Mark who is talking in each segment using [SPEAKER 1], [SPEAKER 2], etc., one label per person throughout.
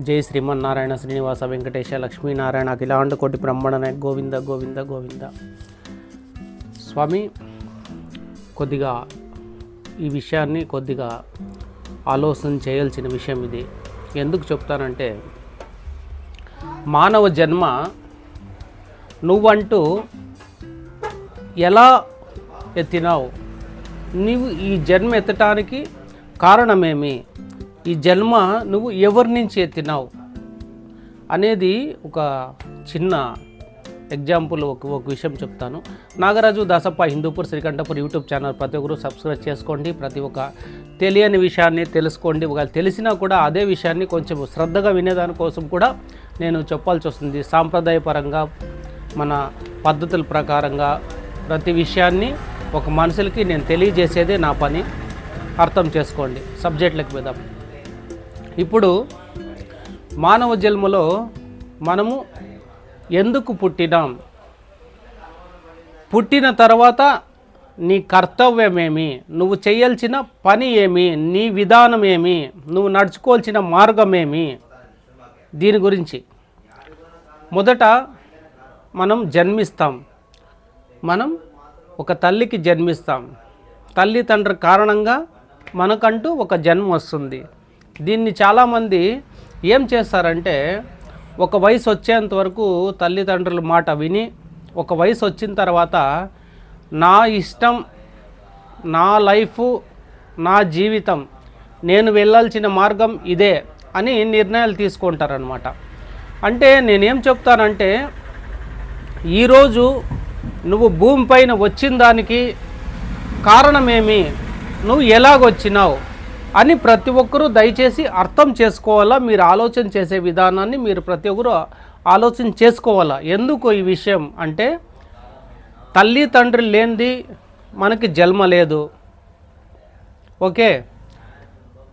[SPEAKER 1] జై శ్రీమన్నారాయణ శ్రీనివాస వెంకటేశ లక్ష్మీనారాయణ అఖిలాండ కోటి బ్రహ్మణ గోవింద గోవింద గోవింద. స్వామి కొద్దిగా ఈ విషయాన్ని కొద్దిగా ఆలోచన చేయాల్సిన విషయం ఇది. ఎందుకు చెప్తానంటే మానవ జన్మ నువ్వంటూ ఎలా ఎత్తినావు? నీవు ఈ జన్మ ఎత్తటానికి కారణమేమి? ఈ జన్మ నువ్వు ఎవరి నుంచి ఎత్తినావు అనేది ఒక చిన్న ఎగ్జాంపుల్ ఒక ఒక విషయం చెప్తాను. నాగరాజు దాసప్ప హిందూపూర్ శ్రీకంఠపూర్ యూట్యూబ్ ఛానల్ ప్రతి ఒక్కరు సబ్స్క్రైబ్ చేసుకోండి. ప్రతి ఒక్క తెలియని విషయాన్ని తెలుసుకోండి. ఒకవేళ తెలిసినా కూడా అదే విషయాన్ని కొంచెం శ్రద్ధగా వినేదాని కోసం కూడా నేను చెప్పాల్సి వస్తుంది. సాంప్రదాయపరంగా మన పద్ధతుల ప్రకారంగా ప్రతి విషయాన్ని ఒక మనుషులకి నేను తెలియజేసేదే నా పని. అర్థం చేసుకోండి. సబ్జెక్టులకు విధానం ఇప్పుడు మానవ జన్మలో మనము ఎందుకు పుట్టినాం? పుట్టిన తర్వాత నీ కర్తవ్యమేమి? నువ్వు చేయాల్సిన పని ఏమి? నీ విధానం ఏమి? నువ్వు నడుచుకోవాల్సిన మార్గమేమి? దీని గురించి. మొదట మనం జన్మిస్తాం. మనం ఒక తల్లికి జన్మిస్తాం. తల్లిదండ్రుల కారణంగా మనకంటూ ఒక జన్మ వస్తుంది. దీన్ని చాలామంది ఏం చేస్తారంటే ఒక వయసు వచ్చేంత వరకు తల్లిదండ్రుల మాట విని ఒక వయసు వచ్చిన తర్వాత నా ఇష్టం నా లైఫ్ నా జీవితం నేను వెళ్ళాల్సిన మార్గం ఇదే అని నిర్ణయాలు తీసుకుంటారనమాట అంటే నేనేం చెప్తానంటే ఈరోజు నువ్వు భూమిపైన వచ్చిన దానికి కారణమేమి? నువ్వు ఎలాగొచ్చినావు? అని ప్రతి ఒక్కరూ దయచేసి అర్థం చేసుకోవాలా? మీరు ఆలోచన చేసే విధానాన్ని మీరు ప్రతి ఒక్కరూ ఆలోచన చేసుకోవాలా? ఎందుకు ఈ విషయం అంటే తల్లి తండ్రి లేనిది మనకి జన్మ లేదు. ఓకే?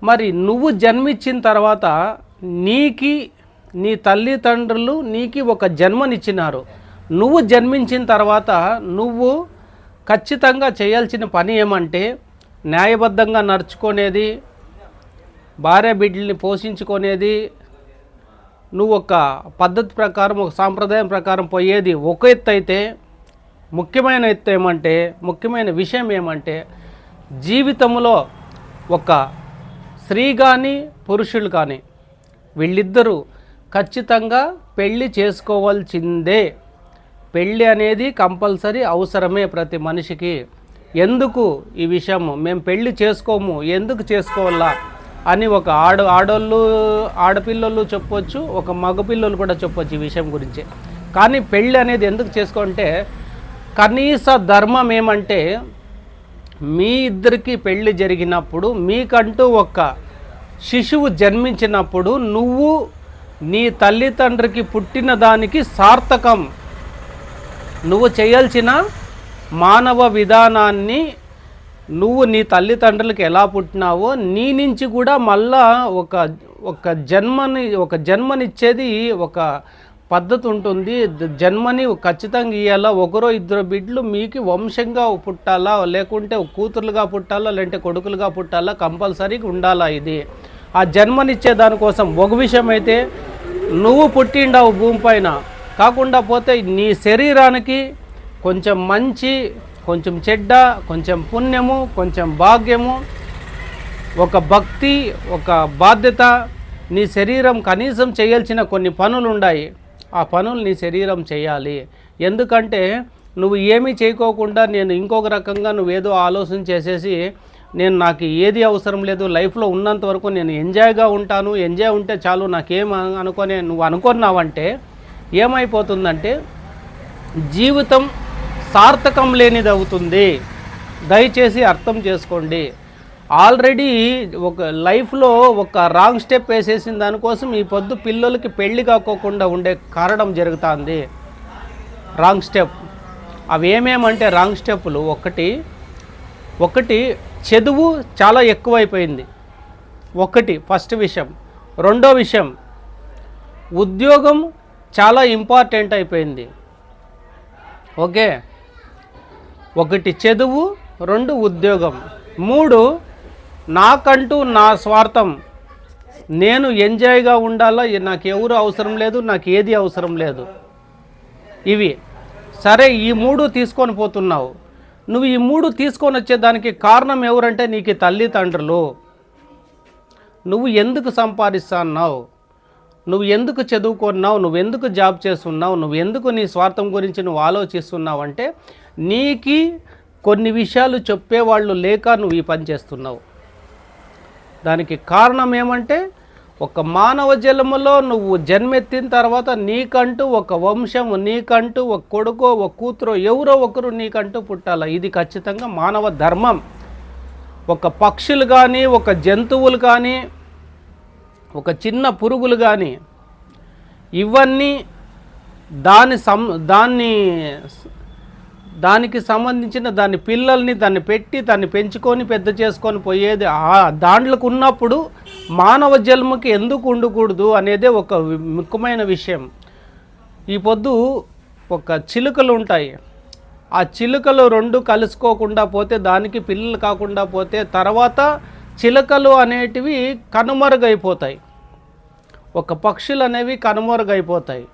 [SPEAKER 1] మరి నువ్వు జన్మించిన తర్వాత నీకి నీ తల్లిదండ్రులు నీకి ఒక జన్మనిచ్చినారు. నువ్వు జన్మించిన తర్వాత నువ్వు ఖచ్చితంగా చేయాల్సిన పని ఏమంటే న్యాయబద్ధంగా నడుచుకునేది భార్య బిడ్డల్ని పోషించుకునేది నువ్వు ఒక పద్ధతి ప్రకారం ఒక సాంప్రదాయం ప్రకారం పోయేది ఒక ఎత్తు అయితే ముఖ్యమైన ఎత్తు ఏమంటే ముఖ్యమైన విషయం ఏమంటే జీవితంలో ఒక స్త్రీ కానీ పురుషులు కానీ వీళ్ళిద్దరూ ఖచ్చితంగా పెళ్ళి చేసుకోవాల్సిందే. పెళ్ళి అనేది కంపల్సరీ అవసరమే ప్రతి మనిషికి. ఎందుకు ఈ విషయం? మేము పెళ్ళి చేసుకోము. ఎందుకు చేసుకోవాలా? అని ఒక ఆడ ఆడోళ్ళు ఆడపిల్లలు చెప్పొచ్చు ఒక మగపిల్లలు కూడా చెప్పొచ్చు ఈ విషయం గురించి. కానీ పెళ్ళి అనేది ఎందుకు చేసుకుంటే కనీస ధర్మం ఏమంటే మీ ఇద్దరికి పెళ్ళి జరిగినప్పుడు మీకంటూ ఒక శిశువు జన్మించినప్పుడు నువ్వు నీ తల్లిదండ్రికి పుట్టిన దానికి సార్థకం. నువ్వు చేయాల్సిన మానవ విధానాన్ని నువ్వు నీ తల్లిదండ్రులకు ఎలా పుట్టినావో నీ నుంచి కూడా మళ్ళా ఒక ఒక జన్మని ఒక జన్మనిచ్చేది ఒక పద్ధతి ఉంటుంది. జన్మని ఖచ్చితంగా ఇవ్వాలా ఒకరో ఇద్దరు బిడ్డలు మీకు వంశంగా పుట్టాలా? లేకుంటే కూతురులుగా పుట్టాలా? లేదంటే కొడుకులుగా పుట్టాలా? కంపల్సరీగా ఉండాలా ఇది? ఆ జన్మనిచ్చే దానికోసం ఒక విషయం అయితే నువ్వు పుట్టిండావు భూమిపైన కాకుండా పోతే నీ శరీరానికి కొంచెం మంచి కొంచెం చెడ్డ కొంచెం పుణ్యము కొంచెం భాగ్యము ఒక భక్తి ఒక బాధ్యత నీ శరీరం కనీసం చేయాల్సిన కొన్ని పనులు ఉన్నాయి ఆ పనులు నీ శరీరం చేయాలి. ఎందుకంటే నువ్వు ఏమీ చేయకోకుండా నేను ఇంకొక రకంగా నువ్వేదో ఆలోచన చేసేసి నేను నాకు ఏది అవసరం లేదు లైఫ్లో ఉన్నంత వరకు నేను ఎంజాయ్గా ఉంటాను ఎంజాయ్ ఉంటే చాలు నాకేం అనుకొని నువ్వు అనుకున్నావంటే ఏమైపోతుందంటే జీవితం సార్థకం లేనిది అవుతుంది. దయచేసి అర్థం చేసుకోండి. ఆల్రెడీ ఒక లైఫ్లో ఒక రాంగ్ స్టెప్ వేసేసిన దానికోసం ఈ పొద్దు పిల్లలకి పెళ్ళి కాకోకుండా ఉండే కారణం జరుగుతుంది. Wrong step. అవి ఏమేమంటే రాంగ్ స్టెప్పులు. ఒకటి ఒకటి చదువు చాలా ఎక్కువైపోయింది. ఒకటి ఫస్ట్ విషయం. రెండో విషయం ఉద్యోగం చాలా ఇంపార్టెంట్ అయిపోయింది. ఓకే? ఒకటి చదువు రెండు ఉద్యోగం. మూడు నాకంటూ నా స్వార్థం. నేను ఎంజాయ్గా ఉండాలా? నాకు ఎవరు అవసరం లేదు నాకు ఏది అవసరం లేదు. ఇవి. సరే ఈ మూడు తీసుకొని పోతున్నావు. నువ్వు ఈ మూడు తీసుకొని వచ్చేదానికి కారణం ఎవరంటే నీకు తల్లిదండ్రులు. నువ్వు ఎందుకు సంపాదిస్తున్నావు నువ్వు ఎందుకు చదువుకున్నావు? నువ్వు ఎందుకు జాబ్ చేస్తున్నావు? నువ్వు ఎందుకు నీ స్వార్థం గురించి నువ్వు ఆలోచిస్తున్నావు అంటే నీకి కొన్ని విషయాలు చెప్పేవాళ్ళు లేక నువ్వు ఈ పని చేస్తున్నావు. దానికి కారణం ఏమంటే ఒక మానవ జన్మలో నువ్వు జన్మెత్తిన తర్వాత నీకంటూ ఒక వంశము నీకంటూ ఒక కొడుకో ఒక కూతురో ఎవరో ఒకరు నీకంటూ పుట్టాల? ఇది ఖచ్చితంగా మానవ ధర్మం. ఒక పక్షులు కానీ ఒక జంతువులు కానీ ఒక చిన్న పురుగులు కానీ ఇవన్నీ దాని సం దాన్ని దానికి సంబంధించిన దాని పిల్లల్ని దాన్ని పెట్టి దాన్ని పెంచుకొని పెద్ద చేసుకొని పోయేది ఆ దాంట్లోకి ఉన్నప్పుడు మానవ జన్మకి ఎందుకు ఉండకూడదు అనేదే ఒక ముఖ్యమైన విషయం. ఈ పొద్దు ఒక చిలుకలు ఉంటాయి. ఆ చిలుకలు రెండు కలుసుకోకుండా పోతే దానికి పిల్లలు కాకుండా పోతే తర్వాత చిలకలు అనేటివి కనుమరుగైపోతాయి. ఒక పక్షులు అనేవి కనుమరుగైపోతాయి.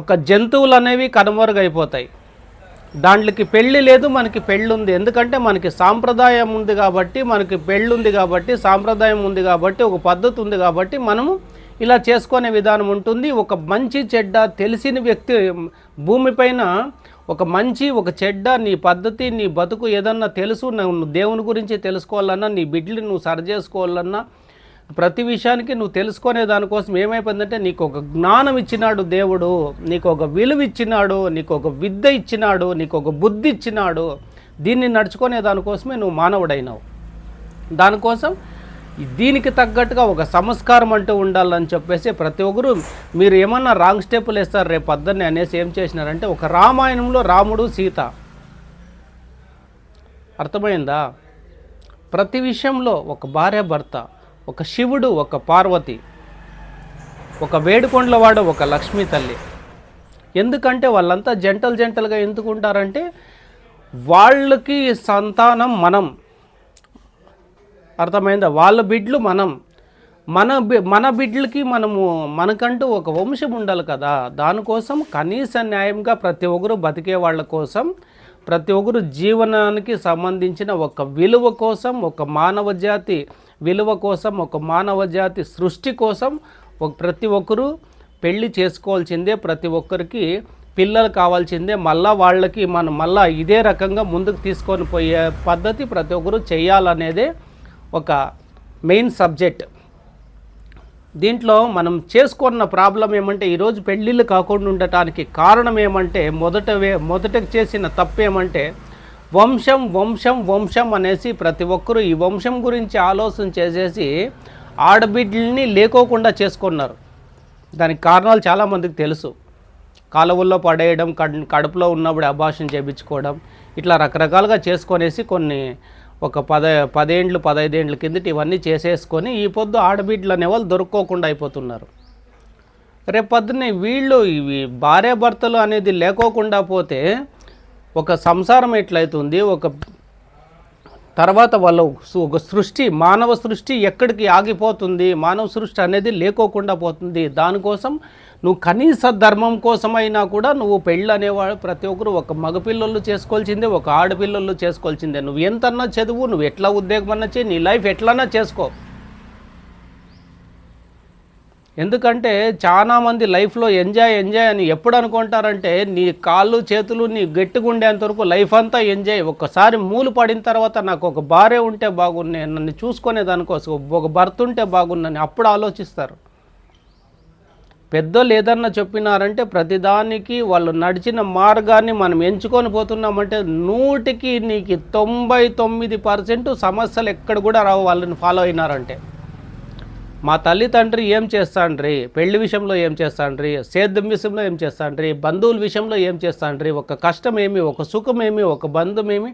[SPEAKER 1] ఒక జంతువులు అనేవి కనుమరుగైపోతాయి. దాంట్లోకి పెళ్ళి లేదు మనకి పెళ్ళి ఉంది ఎందుకంటే మనకి సాంప్రదాయం ఉంది కాబట్టి మనకి పెళ్ళి ఉంది కాబట్టి సాంప్రదాయం ఉంది కాబట్టి ఒక పద్ధతి ఉంది కాబట్టి మనము ఇలా చేసుకునే విధానం ఉంటుంది. ఒక మంచి చెడ్డ తెలిసిన వ్యక్తి భూమిపైన ఒక మంచి ఒక చెడ్డ నీ పద్ధతి నీ బతుకు ఏదన్నా తెలుసు నువ్వు దేవుని గురించి తెలుసుకోవాలన్నా నీ బిడ్డలు నువ్వు సరి చేసుకోవాలన్నా ప్రతి విషయానికి నువ్వు తెలుసుకునే దానికోసం ఏమైపోయిందంటే నీకు ఒక జ్ఞానం ఇచ్చినాడు దేవుడు నీకు ఒక విలువ ఇచ్చినాడు నీకు ఒక విద్య ఇచ్చినాడు నీకు ఒక బుద్ధి ఇచ్చినాడు. దీన్ని నడుచుకునే దానికోసమే నువ్వు మానవుడైనావు. దానికోసం దీనికి తగ్గట్టుగా ఒక సంస్కారం అంటూ ఉండాలని చెప్పేసి ప్రతి ఒక్కరు మీరు ఏమన్నా రాంగ్ స్టెప్పులు వేస్తారు రేపు పొద్దున్నే అనేసి ఏం చేసినారంటే ఒక రామాయణంలో రాముడు సీత. అర్థమైందా? ప్రతి విషయంలో ఒక భార్య భర్త ఒక శివుడు ఒక పార్వతి ఒక వేడుకొండలవాడు ఒక లక్ష్మీ తల్లి. ఎందుకంటే వాళ్ళంతా జంటలు జంటలుగా ఎందుకు ఉంటారంటే వాళ్ళకి సంతానం మనం. అర్థమైందా? వాళ్ళ బిడ్లు మనం. మన బి- మన బిడ్లకి మనము మనకంటూ ఒక వంశం ఉండాలి కదా. దానికోసం కనీస న్యాయంగా ప్రతి ఒక్కరు బతికే వాళ్ళ కోసం ప్రతి ఒక్కరు జీవనానికి సంబంధించిన ఒక విలువ కోసం ఒక మానవ జాతి విలువ కోసం ఒక మానవ జాతి సృష్టి కోసం ఒక ప్రతి ఒక్కరు పెళ్ళి చేసుకోవాల్సిందే ప్రతి ఒక్కరికి పిల్లలు కావాల్సిందే. మళ్ళా వాళ్ళకి మనం మళ్ళా ఇదే రకంగా ముందుకు తీసుకొని పోయే పద్ధతి ప్రతి ఒక్కరు చేయాలనేదే ఒక మెయిన్ సబ్జెక్ట్. దీంట్లో మనం చేసుకున్న ప్రాబ్లం ఏమంటే ఈరోజు పెళ్ళిళ్ళు కాకుండా ఉండటానికి కారణం ఏమంటే మొదట వే మొదట చేసిన తప్పు ఏమంటే వంశం వంశం వంశం అనేసి ప్రతి ఒక్కరూ ఈ వంశం గురించి ఆలోచన చేసేసి ఆడబిడ్డల్ని లేకోకుండా చేసుకున్నారు. దానికి కారణాలు చాలామందికి తెలుసు. కాలువల్లో పడేయడం కడుపులో ఉన్నప్పుడు అభాషణ చేయించుకోవడం ఇట్లా రకరకాలుగా చేసుకొనేసి కొన్ని ఒక పద పదేండ్లు పదైదేండ్ల కిందటి ఇవన్నీ చేసేసుకొని ఈ పొద్దు ఆడబిడ్డలు అనేవాళ్ళు దొరుక్కోకుండా అయిపోతున్నారు. రేపు పొద్దున్నే వీళ్ళు ఇవి భార్యాభర్తలు అనేది లేకోకుండా పోతే ఒక సంసారం ఎట్లయితుంది? ఒక తర్వాత వాళ్ళ సు- ఒక సృష్టి మానవ సృష్టి ఎక్కడికి ఆగిపోతుంది? మానవ సృష్టి అనేది లేకోకుండా పోతుంది. దానికోసం నువ్వు కనీస ధర్మం కోసమైనా కూడా నువ్వు పెళ్ళి అనేవాడు ప్రతి ఒక్కరు ఒక మగపిల్లలు చేసుకోవాల్సిందే ఒక ఆడపిల్లలు చేసుకోవాల్సిందే. నువ్వు ఎంతన్నా చదువు నువ్వు ఎట్లా ఉద్యోగం అన్నా చేయి నీ లైఫ్ ఎట్లన్నా చేసుకో. ఎందుకంటే చాలామంది లైఫ్లో ఎంజాయ్ ఎంజాయ్ అని ఎప్పుడు అనుకుంటారంటే నీ కాళ్ళు చేతులు నీ గట్టిగుండేంత వరకు లైఫ్ అంతా ఎంజాయ్. ఒక్కసారి మూలు పడిన తర్వాత నాకు ఒక భార్య ఉంటే బాగున్నాయి నన్ను చూసుకునే దానికోసం ఒక భర్త ఉంటే బాగున్నాను అప్పుడు ఆలోచిస్తారు. పెద్దోళ్ళు ఏదన్నా చెప్పినారంటే ప్రతిదానికి వాళ్ళు నడిచిన మార్గాన్ని మనం ఎంచుకొని పోతున్నామంటే నూటికి నీకు తొంభై తొమ్మిది పర్సెంట్ సమస్యలు ఎక్కడ కూడా రావు వాళ్ళని ఫాలో అయినారంటే. మా తల్లిదండ్రి ఏం చేస్తాండ్రి? పెళ్ళి విషయంలో ఏం చేస్తాండ్రి? సేద్యం విషయంలో ఏం చేస్తాండ్రి? బంధువుల విషయంలో ఏం చేస్తాండ్రి? ఒక కష్టం ఏమి? ఒక సుఖం ఏమి? ఒక బంధం ఏమి?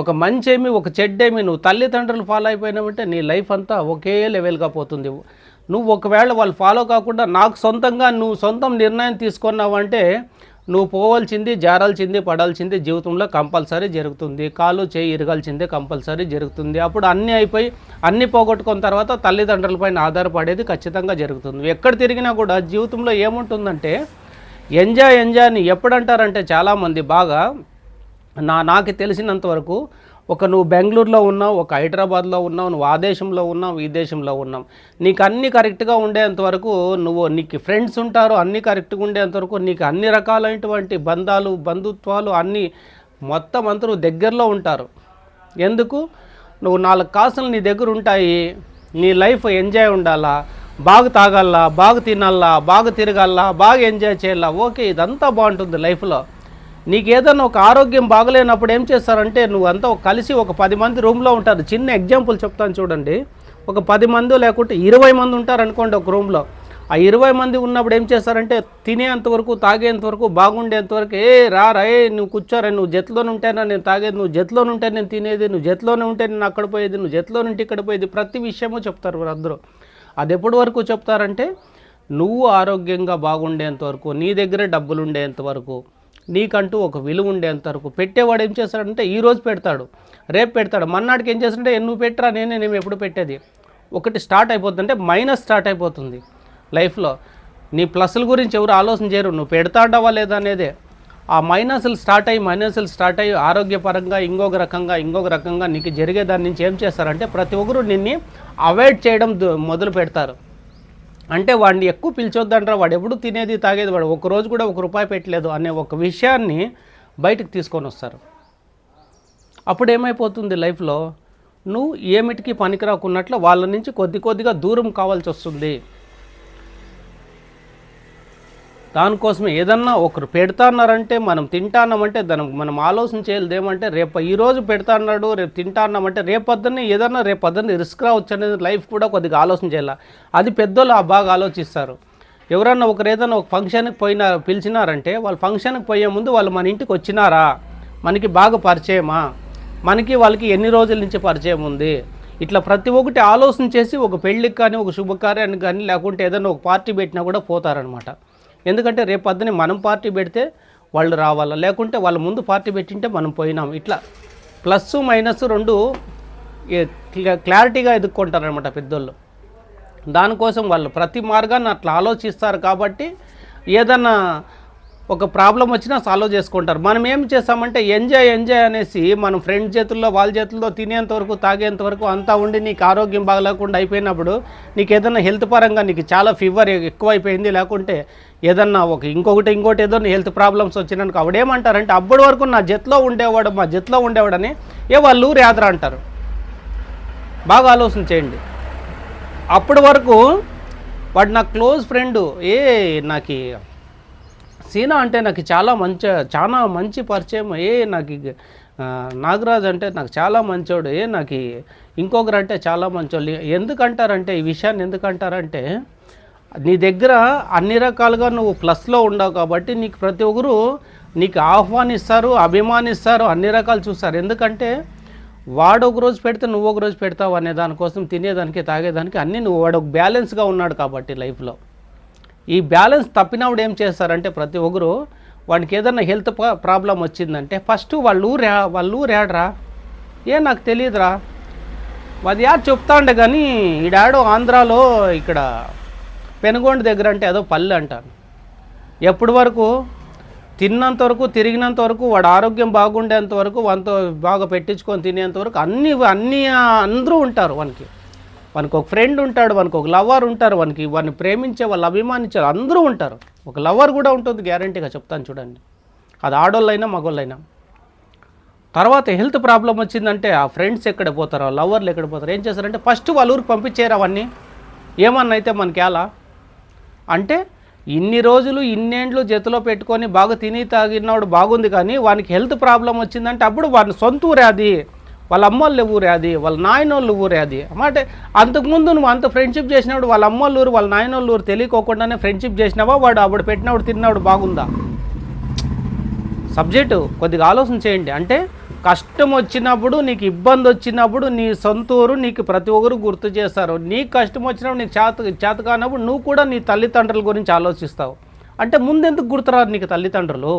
[SPEAKER 1] ఒక మంచి ఏమి? ఒక చెడ్డేమి? నువ్వు తల్లిదండ్రులు ఫాలో అయిపోయినావంటే నీ లైఫ్ అంతా ఒకే లెవెల్గా పోతుంది. నువ్వు ఒకవేళ వాళ్ళు ఫాలో కాకుండా నాకు సొంతంగా నువ్వు సొంతం నిర్ణయం తీసుకున్నావంటే నువ్వు పోవాల్సింది జారాల్సింది పడాల్సింది జీవితంలో కంపల్సరీ జరుగుతుంది. కాలు చేయి ఇరగాల్సిందే కంపల్సరీ జరుగుతుంది. అప్పుడు అన్నీ అయిపోయి అన్నీ పోగొట్టుకున్న తర్వాత తల్లిదండ్రులపైన ఆధారపడేది ఖచ్చితంగా జరుగుతుంది. ఎక్కడ తిరిగినా కూడా జీవితంలో ఏముంటుందంటే ఎంజాయ్ ఎంజాయ్ అని ఎప్పుడంటారంటే చాలామంది బాగా నా నాకు తెలిసినంత వరకు ఒక నువ్వు బెంగళూరులో ఉన్నావు ఒక హైదరాబాద్లో ఉన్నావు నువ్వు ఆ దేశంలో ఉన్నావు ఈ దేశంలో ఉన్నావు. నీకు అన్ని కరెక్ట్గా ఉండేంత వరకు నువ్వు నీకు ఫ్రెండ్స్ ఉంటారు అన్ని కరెక్ట్గా ఉండేంత వరకు నీకు అన్ని రకాలైనటువంటి బంధాలు బంధుత్వాలు అన్నీ మొత్తం అందరూ దగ్గరలో ఉంటారు. ఎందుకు? నువ్వు నాలుగు కాసులు నీ దగ్గర ఉంటాయి నీ లైఫ్ ఎంజాయ్ ఉండాలా బాగా తాగల్లా బాగా తినాలా బాగా తిరగల్లా బాగా ఎంజాయ్ చేయాలా? ఓకే ఇదంతా బాగుంటుంది లైఫ్లో. నీకు ఏదైనా ఒక ఆరోగ్యం బాగలేనప్పుడు ఏం చేస్తారంటే నువ్వు అంతా కలిసి ఒక పది మంది రూమ్లో ఉంటారు. చిన్న ఎగ్జాంపుల్ చెప్తాను చూడండి. ఒక పది మంది లేకుంటే ఇరవై మంది ఉంటారు అనుకోండి ఒక రూమ్లో. ఆ ఇరవై మంది ఉన్నప్పుడు ఏం చేస్తారంటే తినేంతవరకు తాగేంతవరకు బాగుండేంతవరకు ఏ రా ఏ నువ్వు కూర్చోరా నువ్వు జతలోనే ఉంటేనా నేను తాగేది నువ్వు జతలోనే ఉంటే నేను తినేది నువ్వు జతలోనే ఉంటే నేను అక్కడ పోయేది నువ్వు జతలో నుండి ఇక్కడ పోయేది ప్రతి విషయము చెప్తారు వాళ్ళందరూ అది ఎప్పటి వరకు చెప్తారంటే నువ్వు ఆరోగ్యంగా బాగుండేంత వరకు నీ దగ్గరే డబ్బులు ఉండేంత వరకు నీకంటూ ఒక విలువ ఉండేంత వరకు. పెట్టేవాడు ఏం చేస్తాడంటే ఈరోజు పెడతాడు రేపు పెడతాడు. మన్నాడికి ఏం చేస్తుంటే నువ్వు పెట్టరా నేనే నేను ఎప్పుడు పెట్టేది? ఒకటి స్టార్ట్ అయిపోతుందంటే మైనస్ స్టార్ట్ అయిపోతుంది లైఫ్లో. నీ ప్లస్ల గురించి ఎవరు ఆలోచన చేయరు. నువ్వు పెడతాడవా లేదా అనేదే. ఆ మైనస్లు స్టార్ట్ అయ్యి మైనస్లు స్టార్ట్ అయ్యి ఆరోగ్యపరంగా ఇంకొక రకంగా ఇంకొక రకంగా నీకు జరిగే దాని నుంచి ఏం చేస్తారంటే ప్రతి ఒక్కరు నిన్ను అవాయిడ్ చేయడం మొదలు పెడతారు. అంటే వాడిని ఎక్కువ పిలిచొద్దంటారా? వాడు ఎప్పుడు తినేది తాగేది వాడు ఒక రోజు కూడా ఒక రూపాయి పెట్టలేదు అనే ఒక విషయాన్ని బయటకు తీసుకొని వస్తారు. అప్పుడు ఏమైపోతుంది లైఫ్లో? నువ్వు ఏమిటికి పనికిరాకున్నట్లు వాళ్ళ నుంచి కొద్ది కొద్దిగా దూరం కావాల్సి వస్తుంది దానికోసమే ఏదన్నా ఒకరు పెడతాన్నారంటే మనం తింటాన్నామంటే దానికి మనం ఆలోచన చేయలేదు ఏమంటే రేపు ఈరోజు పెడతాన్నాడు రేపు తింటాన్నామంటే రేపొద్దున్నే ఏదన్నా రేపొద్దున్న రిస్క్ రావచ్చు అనేది లైఫ్ కూడా కొద్దిగా ఆలోచన చేయాలి? అది పెద్దోళ్ళు ఆ బాగా ఆలోచిస్తారు. ఎవరన్నా ఒకరు ఏదైనా ఒక ఫంక్షన్కి పోయినా పిలిచినారంటే వాళ్ళు ఫంక్షన్కి పోయే ముందు వాళ్ళు మన ఇంటికి వచ్చినారా? మనకి బాగా పరిచయమా? మనకి వాళ్ళకి ఎన్ని రోజుల నుంచి పరిచయం ఉంది? ఇట్లా ప్రతి ఒక్కటి ఆలోచన చేసి ఒక పెళ్ళికి కానీ ఒక శుభకార్యానికి కానీ లేకుంటే ఏదైనా ఒక పార్టీ పెట్టినా కూడా పోతారనమాట ఎందుకంటే రేపు పొద్దునే మనం పార్టీ పెడితే వాళ్ళు రావాలా? లేకుంటే వాళ్ళ ముందు పార్టీ పెట్టింటే మనం పోయినాం. ఇట్లా ప్లస్ మైనస్ రెండు క్లారిటీగా ఎదుర్కొంటారనమాట పెద్దోళ్ళు. దానికోసం వాళ్ళు ప్రతి మార్గాన్ని అట్లా ఆలోచిస్తారు కాబట్టి ఏదన్నా ఒక ప్రాబ్లం వచ్చినా సాల్వ్ చేసుకుంటారు. మనం ఏం చేస్తామంటే ఎంజాయ్ ఎంజాయ్ అనేసి మనం ఫ్రెండ్ చేతుల్లో వాళ్ళ చేతుల్లో తినేంత వరకు తాగేంత వరకు అంతా ఉండి నీకు ఆరోగ్యం బాగలేకుండా అయిపోయినప్పుడు నీకు ఏదైనా హెల్త్ పరంగా నీకు చాలా ఫీవర్ ఎక్కువ అయిపోయింది లేకుంటే ఏదన్నా ఒక ఇంకొకటి ఇంకోటి ఏదో హెల్త్ ప్రాబ్లమ్స్ వచ్చినాక అప్పుడు అప్పటి వరకు నా జట్లో ఉండేవాడు మా జట్లో ఉండేవాడని ఏ వాళ్ళు ఊరు అంటారు. బాగా ఆలోచన చేయండి. అప్పటి వరకు వాడు నా క్లోజ్ ఫ్రెండు ఏ నాకు సీనా అంటే నాకు చాలా మంచి చాలా మంచి పరిచయం. ఏ నాకు నాగరాజ్ అంటే నాకు చాలా మంచోడు. ఏ నాకు ఇంకొకరు అంటే చాలా మంచోళ్ళు. ఎందుకంటారంటే ఈ విషయాన్ని ఎందుకంటారంటే నీ దగ్గర అన్ని రకాలుగా నువ్వు ప్లస్లో ఉండవు కాబట్టి నీకు ప్రతి ఒక్కరు నీకు ఆహ్వానిస్తారు అభిమానిస్తారు అన్ని రకాలు చూస్తారు. ఎందుకంటే వాడు ఒక రోజు పెడితే నువ్వు ఒక రోజు పెడతావు అనే దానికోసం తినేదానికి తాగేదానికి అన్నీ నువ్వు వాడు ఒక బ్యాలెన్స్గా ఉన్నాడు కాబట్టి లైఫ్లో. ఈ బ్యాలెన్స్ తప్పినప్పుడు ఏం చేస్తారంటే ప్రతి ఒక్కరు వాడికి ఏదైనా హెల్త్ ప్రాబ్లం వచ్చిందంటే ఫస్ట్ వాళ్ళు ఊరు వాళ్ళు ఊరు ఏ నాకు తెలియదురా అది యాడ్ చెప్తా ఉండే కానీ ఈడాడో ఆంధ్రాలో ఇక్కడ పెనుగొండ దగ్గర అంటే ఏదో పల్లె అంటాను ఎప్పటి వరకు? తిన్నంత వరకు తిరిగినంత వరకు వాడు ఆరోగ్యం బాగుండేంత వరకు వానితో బాగా పెట్టించుకొని తినేంత వరకు అన్ని అన్ని అందరూ ఉంటారు వానికి. వానికి ఒక ఫ్రెండ్ ఉంటాడు వానికి ఒక లవర్ ఉంటారు వానికి వాడిని ప్రేమించే వాళ్ళు అభిమానించే అందరూ ఉంటారు. ఒక లవర్ కూడా ఉంటుంది గ్యారంటీగా చెప్తాను చూడండి. అది ఆడోళ్ళైనా మగోళ్ళైనా. తర్వాత హెల్త్ ప్రాబ్లం వచ్చిందంటే ఆ ఫ్రెండ్స్ ఎక్కడ పోతారు ఆ లవర్లు ఎక్కడ పోతారు ఏం చేస్తారంటే ఫస్ట్ వాళ్ళ ఊరికి పంపించారు అవన్నీ ఏమన్నా అయితే మనకి ఎలా? అంటే ఇన్ని రోజులు ఇన్నేండ్లు జతలో పెట్టుకొని బాగా తిని తాగినవాడు బాగుంది కానీ వానికి హెల్త్ ప్రాబ్లం వచ్చిందంటే అప్పుడు వాడిని సొంత ఊరే అది. వాళ్ళ అమ్మోళ్ళు ఊరే అది వాళ్ళ నాయనోళ్ళు ఊరే అది. అంటే అంతకుముందు నువ్వు అంత ఫ్రెండ్షిప్ చేసినప్పుడు వాళ్ళ అమ్మోళ్ళు ఊరు వాళ్ళ నాయనోళ్ళు ఊరు తెలియకోకుండానే ఫ్రెండ్షిప్ చేసినావా? వాడు అప్పుడు పెట్టినప్పుడు తిన్నాడు బాగుందా? సబ్జెక్టు కొద్దిగా ఆలోచన చేయండి. అంటే కష్టం వచ్చినప్పుడు నీకు ఇబ్బంది వచ్చినప్పుడు నీ సొంత ఊరు నీకు ప్రతి ఒక్కరు గుర్తు చేస్తారు. నీకు కష్టం వచ్చినప్పుడు నీకు చేత చేత కానప్పుడు నువ్వు కూడా నీ తల్లిదండ్రుల గురించి ఆలోచిస్తావు. అంటే ముందెందుకు గుర్తురాదు నీకు తల్లిదండ్రులు?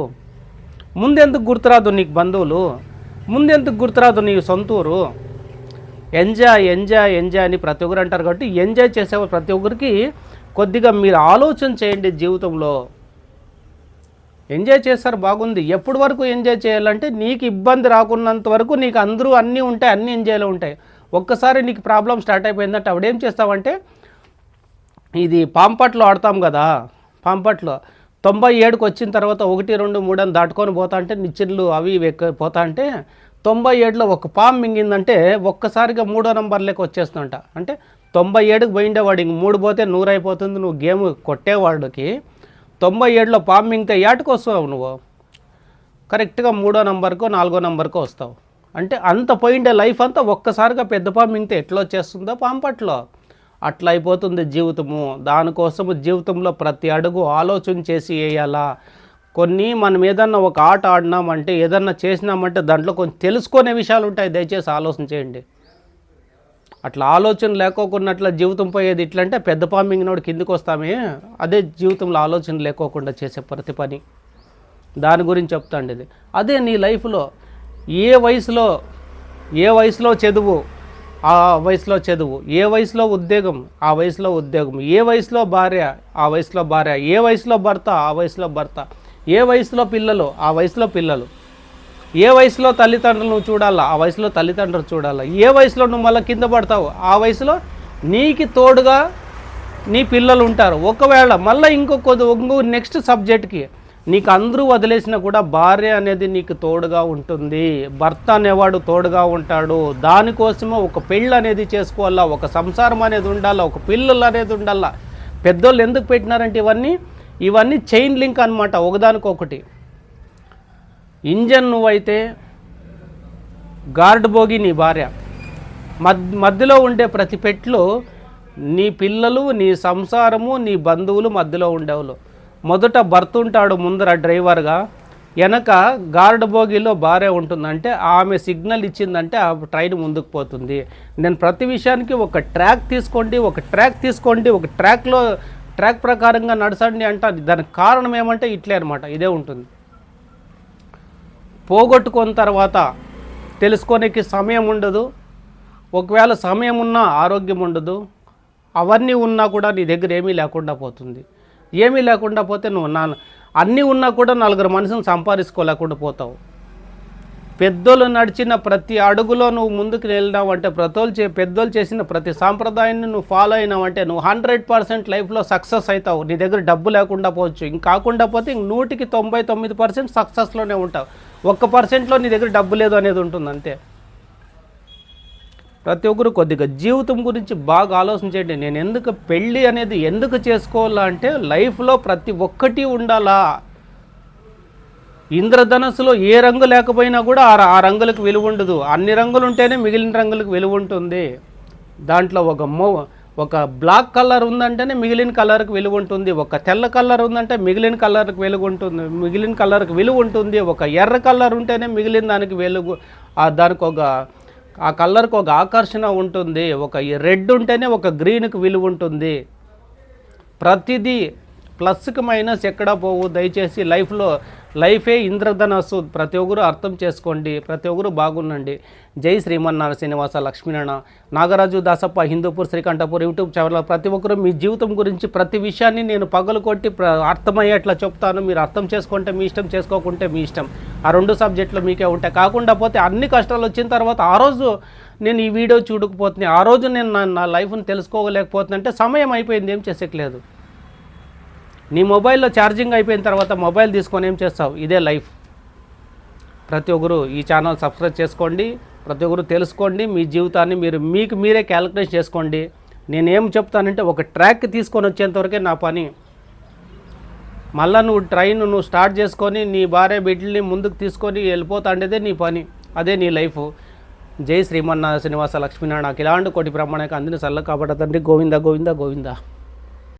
[SPEAKER 1] ముందెందుకు గుర్తురాదు నీకు బంధువులు? ముందెందుకు గుర్తురాదు నీ సొంతూరు? ఎంజాయ్ ఎంజాయ్ ఎంజాయ్ అని ప్రతి ఒక్కరు అంటారు కాబట్టి ఎంజాయ్ చేసే ప్రతి ఒక్కరికి కొద్దిగా మీరు ఆలోచన చేయండి జీవితంలో. ఎంజాయ్ చేస్తారు బాగుంది. ఎప్పటి వరకు ఎంజాయ్ చేయాలంటే నీకు ఇబ్బంది రాకున్నంత వరకు నీకు అందరూ అన్నీ ఉంటాయి అన్ని ఎంజాయ్లో ఉంటాయి. ఒక్కసారి నీకు ప్రాబ్లం స్టార్ట్ అయిపోయిందంటే అప్పుడేం చేస్తావంటే ఇది పాంపట్లో ఆడతాం కదా పాంపట్లో. తొంభై ఏడుకి వచ్చిన తర్వాత ఒకటి రెండు మూడు అని దాటుకొని పోతా అంటే నిచ్చెన్లు అవి ఇవి పోతా అంటే తొంభై ఏడులో ఒక పాము మింగిందంటే ఒక్కసారిగా మూడో నంబర్లోకి వచ్చేస్తుందంట. అంటే తొంభై ఏడుకి పోయిండేవాడు ఇంక మూడు పోతే నూరు అయిపోతుంది నువ్వు గేమ్ కొట్టేవాడికి తొంభై ఏడులో పాము మింగితే ఏటకు వస్తావు నువ్వు? కరెక్ట్గా మూడో నంబర్కో నాలుగో నంబర్కో వస్తావు. అంటే అంత పోయిండే లైఫ్ అంతా ఒక్కసారిగా పెద్ద పాము మింగితే ఎట్లా వచ్చేస్తుందో పాంపట్లో అట్లా అయిపోతుంది జీవితము. దానికోసము జీవితంలో ప్రతి అడుగు ఆలోచన చేసి వేయాలా? కొన్ని మనం ఏదన్నా ఒక ఆట ఆడినామంటే ఏదన్నా చేసినామంటే దాంట్లో కొంచెం తెలుసుకునే విషయాలు ఉంటాయి. దయచేసి ఆలోచన చేయండి. అట్లా ఆలోచన లేకోకున్నట్ల జీవితం పోయేది ఇట్లంటే పెద్ద పామింగినోడు కిందికి వస్తామే అదే జీవితంలో ఆలోచన లేకోకుండా చేసే ప్రతి పని. దాని గురించి చెప్తాండి ఇది అదే నీ లైఫ్లో ఏ వయసులో ఏ వయసులో చదువు ఆ వయసులో చదువు ఏ వయసులో ఉద్యోగం ఆ వయసులో ఉద్యోగం ఏ వయసులో భార్య ఆ వయసులో భార్య ఏ వయసులో భర్త ఆ వయసులో భర్త ఏ వయసులో పిల్లలు ఆ వయసులో పిల్లలు ఏ వయసులో తల్లిదండ్రులు చూడాలా ఆ వయసులో తల్లిదండ్రులు చూడాలా ఏ వయసులో నువ్వు మళ్ళీ కింద పడతావు ఆ వయసులో నీకు తోడుగా నీ పిల్లలు ఉంటారు. ఒకవేళ మళ్ళీ ఇంకొక ఇంకో నెక్స్ట్ సబ్జెక్ట్కి నీకు అందరూ వదిలేసినా కూడా భార్య అనేది నీకు తోడుగా ఉంటుంది. భర్త అనేవాడు తోడుగా ఉంటాడు. దానికోసమే ఒక పెళ్ళి అనేది చేసుకోవాలా? ఒక సంసారం అనేది ఉండాలా? ఒక పిల్లలు అనేది ఉండాలా? పెద్దోళ్ళు ఎందుకు పెట్టినారంటే ఇవన్నీ? ఇవన్నీ చైన్ లింక్ అనమాట ఒకదానికొకటి. ఇంజన్ నువ్వైతే గార్డ్ భోగి నీ భార్య. మద్ మధ్యలో ఉండే ప్రతి పెట్లో నీ పిల్లలు నీ సంసారము నీ బంధువులు మధ్యలో ఉండేవాళ్ళు. మొదట భర్త ఉంటాడు ముందర డ్రైవర్గా. వెనక గార్డ్ బోగిలో భార్య ఉంటుందంటే ఆమె సిగ్నల్ ఇచ్చిందంటే ఆ ట్రైన్ ముందుకు పోతుంది. నేను ప్రతి విషయానికి ఒక ట్రాక్ తీసుకోండి ఒక ట్రాక్ తీసుకోండి ఒక ట్రాక్లో ట్రాక్ ప్రకారంగా నడచండి అంటే దానికి కారణం ఏమంటే ఇట్లే అనమాట ఇదే ఉంటుంది. పోగొట్టుకున్న తర్వాత తెలుసుకోనికి సమయం ఉండదు. ఒకవేళ సమయం ఉన్నా ఆరోగ్యం ఉండదు. అవన్నీ ఉన్నా కూడా నీ దగ్గర ఏమీ లేకుండా పోతుంది. ఏమీ లేకుండా పోతే నువ్వు నా అన్నీ ఉన్నా కూడా నలుగురు మనుషులను సంపాదించుకోలేకుండా పోతావు. పెద్దోళ్ళు నడిచిన ప్రతి అడుగులో నువ్వు ముందుకు వెళ్ళినావు అంటే ప్రతోళ్ళు చే పెద్దోళ్ళు చేసిన ప్రతి సాంప్రదాయాన్ని నువ్వు ఫాలో అయినావంటే నువ్వు హండ్రెడ్ పర్సెంట్ లైఫ్లో సక్సెస్ అవుతావు. నీ దగ్గర డబ్బు లేకుండా పోవచ్చు. ఇంక కాకుండా పోతే ఇంక నూటికి తొంభై తొమ్మిది పర్సెంట్ సక్సెస్లోనే ఉంటావు. ఒక్క పర్సెంట్లో నీ దగ్గర డబ్బు లేదు అనేది ఉంటుంది అంతే. ప్రతి ఒక్కరు కొద్దిగా జీవితం గురించి బాగా ఆలోచించండి నేను ఎందుకు పెళ్ళి అనేది ఎందుకు చేసుకోవాలా అంటే లైఫ్లో ప్రతి ఒక్కటి ఉండాలా? ఇంద్రధనస్సులో ఏ రంగు లేకపోయినా కూడా ఆ ఆ రంగులకు విలువ ఉండదు. అన్ని రంగులు ఉంటేనే మిగిలిన రంగులకు విలువ ఉంటుంది. దాంట్లో ఒక మో ఒక బ్లాక్ కలర్ ఉందంటేనే మిగిలిన కలర్కి విలువ ఉంటుంది. ఒక తెల్ల కలర్ ఉందంటే మిగిలిన కలర్కి వెలుగు ఉంటుంది. మిగిలిన కలర్కి విలువ ఉంటుంది. ఒక ఎర్ర కలర్ ఉంటేనే మిగిలిన దానికి వెలుగు ఆ దానికి ఒక ఆ కలర్కి ఒక ఆకర్షణ ఉంటుంది. ఒక రెడ్ ఉంటేనే ఒక గ్రీన్కి విలువ ఉంటుంది. ప్రతిదీ ప్లస్కి మైనస్ ఎక్కడా పోవు. దయచేసి లైఫ్లో లైఫే ఇంద్రధనస్సు. ప్రతి ఒక్కరు అర్థం చేసుకోండి. ప్రతి ఒక్కరు బాగుండండి. జై శ్రీమన్నారాయణ శ్రీనివాస లక్ష్మీనారాయణ. నాగరాజు దాసప్ప హిందూపూర్ శ్రీకంఠపూర్ యూట్యూబ్ ఛానల్ ప్రతి ఒక్కరు మీ జీవితం గురించి ప్రతి విషయాన్ని నేను పగలు కొట్టి ప్ర అర్థమయ్యేట్లా చెప్తాను. మీరు అర్థం చేసుకుంటే మీ ఇష్టం చేసుకోకుంటే మీ ఇష్టం. ఆ రెండు సబ్జెక్టులు మీకే ఉంటాయి. కాకుండా పోతే అన్ని కష్టాలు వచ్చిన తర్వాత ఆ రోజు నేను ఈ వీడియో చూడకపోతున్నాయి ఆ రోజు నేను నా నా లైఫ్ని తెలుసుకోలేకపోతున్నా అంటే సమయం అయిపోయింది. ఏం చేసేకలేదు నీ మొబైల్లో ఛార్జింగ్ అయిపోయిన తర్వాత మొబైల్ తీసుకొని ఏం చేస్తావు? ఇదే లైఫ్. ప్రతి ఒక్కరు ఈ ఛానల్ సబ్స్క్రైబ్ చేసుకోండి ప్రతి ఒక్కరు తెలుసుకోండి మీ జీవితాన్ని మీరు మీకు మీరే క్యాలిక్యులేట్ చేసుకోండి. నేను ఏం చెప్తానంటే ఒక ట్రాక్ తీసుకొని వచ్చేంతవరకే నా పని. మళ్ళీ నువ్వు ట్రైన్ నువ్వు స్టార్ట్ చేసుకొని నీ భార్య బిడ్డల్ని ముందుకు తీసుకొని వెళ్ళిపోతాండేదే నీ పని. అదే నీ లైఫ్. జై శ్రీమన్న శ్రీనివాస లక్ష్మీనారాయణ నాకు ఇలాంటి కోటి ప్రమాణానికి అందిన సల్ల కాబట్టి తండ్రి గోవింద గోవింద గోవింద.